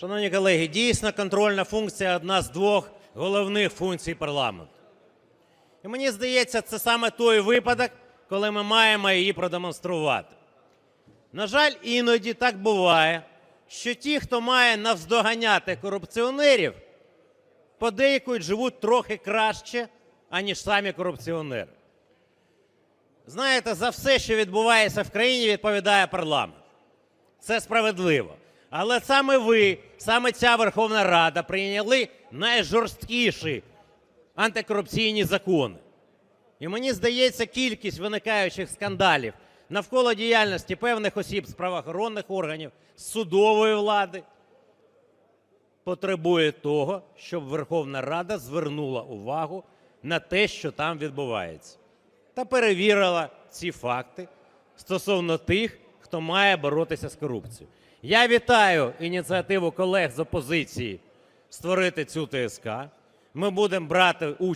Шановні колеги, дійсно контрольна функція одна з двох головних функцій парламенту. І мені здається, це саме той випадок, коли ми маємо її продемонструвати. На жаль, іноді так буває, що ті, хто має навздоганяти корупціонерів, подейкують живуть трохи краще, аніж самі корупціонери. Знаєте, за все, що відбувається в країні, відповідає парламент. Це справедливо. Але саме ви, саме ця Верховна Рада прийняли найжорсткіші антикорупційні закони. І мені здається, кількість виникаючих скандалів навколо діяльності певних осіб з правоохоронних органів, з судової влади потребує того, щоб Верховна Рада звернула увагу на те, що там відбувається, та перевірила ці факти стосовно тих, хто має боротися з корупцією. Я вітаю ініціативу колег з опозиції створити цю ТСК. Ми будемо брати участь.